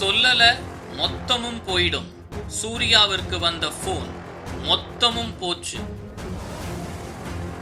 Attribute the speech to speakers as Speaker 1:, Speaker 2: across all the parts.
Speaker 1: சொல்லல மொத்தமும் போயிடும். சூர்யாவிற்கு வந்த போன் மொத்தமும் போச்சு.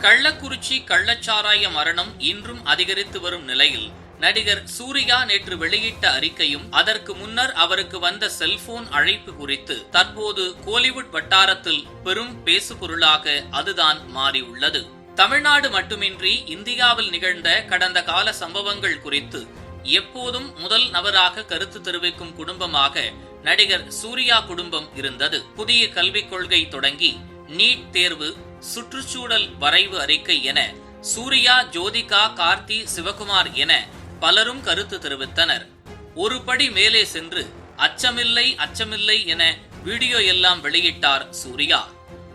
Speaker 1: கள்ளக்குறிச்சி கள்ளச்சாராய மரணம் இன்றும் அதிகரித்து வரும் நிலையில் நடிகர் சூர்யா நேற்று வெளியிட்ட அறிக்கையும் அதற்கு முன்னர் அவருக்கு வந்த செல்போன் அழைப்பு குறித்து தற்போது கோலிவுட் வட்டாரத்தில் பெரும் பேசுபொருளாக அதுதான் மாறியுள்ளது. தமிழ்நாடு மட்டுமின்றி இந்தியாவில் நிகழ்ந்த கடந்த கால சம்பவங்கள் குறித்து எப்போதும் முதல் நபராக கருத்து தெரிவிக்கும் குடும்பமாக நடிகர் சூர்யா குடும்பம் இருந்தது. புதிய கல்விக் கொள்கை தொடங்கி நீட் தேர்வு சுற்றுச்சூழல் வரைவு அறிக்கை என சூர்யா ஜோதிகா கார்த்தி சிவகுமார் என பலரும் கருத்து தெரிவித்தனர். ஒரு படி மேலே சென்று அச்சமில்லை அச்சமில்லை என வீடியோ எல்லாம் வெளியிட்டார் சூர்யா.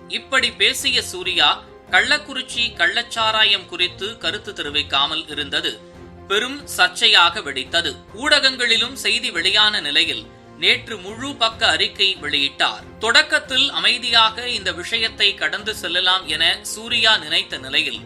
Speaker 1: இப்படி பேசிய சூர்யா கள்ளக்குறிச்சி கள்ளச்சாராயம் குறித்து கருத்து தெரிவிக்காமல் இருந்தது. பெரும் சர்ச்சையாக வெடித்தது. ஊடகங்களிலும் செய்தி வெளியான நிலையில் நேற்று முழு பக்க அறிக்கை வெளியிட்டார். தொடக்கத்தில் அமைதியாக இந்த விஷயத்தை கடந்து செல்லலாம் என சூர்யா நினைத்த நிலையில்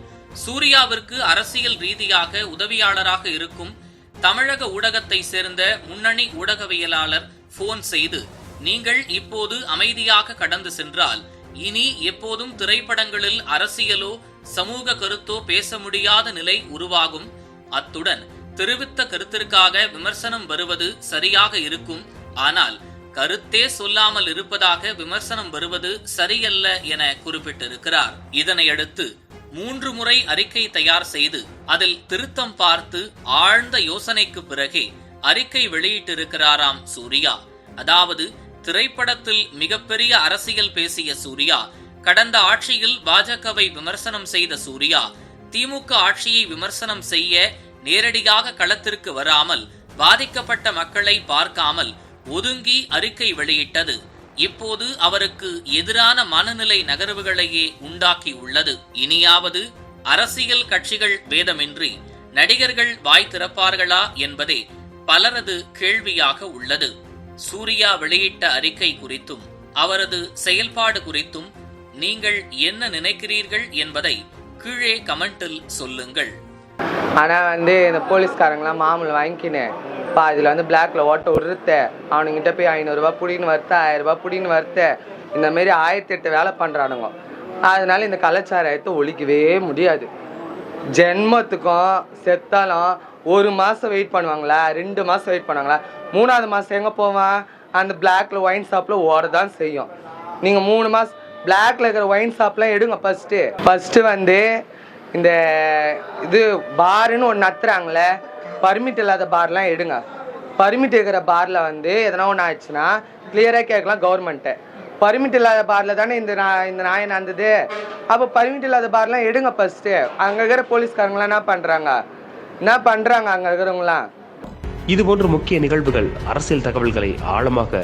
Speaker 1: சூர்யாவிற்கு அரசியல் ரீதியாக உதவியாளராக இருக்கும் தமிழக ஊடகத்தை சேர்ந்த முன்னணி ஊடகவியலாளர் போன் செய்து நீங்கள் இப்போது அமைதியாக கடந்து சென்றால் இனி எப்போதும் திரைப்படங்களில் அரசியலோ சமூக கருத்தோ பேச முடியாத நிலை உருவாகும். அத்துடன் தெரிவித்த கருத்திற்காக விமர்சனம் வருவது சரியாக இருக்கும். ஆனால் கருத்தே சொல்லாமல் இருப்பதாக விமர்சனம் வருவது சரியல்ல என குறிப்பிட்டிருக்கிறார். இதனையடுத்து மூன்று முறை அறிக்கை தயார் செய்து அதில் திருத்தம் பார்த்து ஆழ்ந்த யோசனைக்கு பிறகே அறிக்கை வெளியிட்டிருக்கிறாராம் சூர்யா. அதாவது திரைப்படத்தில் மிகப்பெரிய அரசியல் பேசிய சூர்யா கடந்த ஆட்சியில் பாஜகவை விமர்சனம் செய்த சூர்யா திமுக ஆட்சியை விமர்சனம் செய்ய நேரடியாக களத்திற்கு வராமல் பாதிக்கப்பட்ட மக்களை பார்க்காமல் ஒதுங்கி அறிக்கை வெளியிட்டது. இப்போது அவருக்கு எதிரான மனநிலை நகர்வுகளையே உண்டாக்கி உள்ளது. இனியாவது அரசியல் கட்சிகள் வேதமின்றி நடிகர்கள் வாய் திறப்பார்களா என்பதே பலரது கேள்வியாக உள்ளது. சூர்யா வெளியிட்ட அறிக்கை குறித்தும் அவரது செயல்பாடு குறித்தும் நீங்கள் என்ன நினைக்கிறீர்கள் என்பதை கீழே கமெண்டில் சொல்லுங்கள்.
Speaker 2: ஆனால் வந்து இந்த போலீஸ்காரங்களாம் மாமூல் வாங்கிக்கினேன் பா இதில் வந்து பிளாக்ல ஓட்ட விடுறத அவனுங்கிட்ட போய் ஐநூறுரூவா புடின்னு வரத்த ஆயிரரூபா புடின்னு வரத்த. இந்த மாரி ஆயிரத்தி எட்டு வேலை பண்ணுறானுங்க அதனால இந்த கலாச்சாரத்தை ஒழிக்கவே முடியாது. ஜென்மத்துக்கும் செத்தாலும் ஒரு மாதம் வெயிட் பண்ணுவாங்களா? ரெண்டு மாதம் வெயிட் பண்ணுவாங்களா? மூணாவது மாதம் எங்கே போவான்? அந்த பிளாக்ல ஒயின் ஷாப்பில் ஓட தான் செய்யும். நீங்கள் மூணு மாதம் பிளாக்ல இருக்கிற ஒயின் ஷாப்லாம் எடுங்க ஃபர்ஸ்ட்டு ஃபர்ஸ்ட்டு வந்து இந்த இது பாருன்னு ஒன்று நத்துறாங்களே பர்மிட் இல்லாத பார்லாம் எடுங்க. பர்மிட் இருக்கிற பாரில் வந்து எதனா ஒன்று ஆச்சுன்னா கிளியராக கேட்கலாம் கவர்மெண்ட்டை பர்மிட் இல்லாத பாரில் தானே இந்த நா இந்த நாயை நடந்தது அப்போ பர்மிட் இல்லாத பார்லாம் எடுங்க ஃபர்ஸ்ட்டு அங்கே இருக்கிற போலீஸ்காரங்களாம் என்ன பண்ணுறாங்க என்ன பண்ணுறாங்க அங்கே இருக்கிறவங்களாம்
Speaker 3: இதுபோன்ற முக்கிய நிகழ்வுகள் அரசியல் தகவல்களை ஆழமாக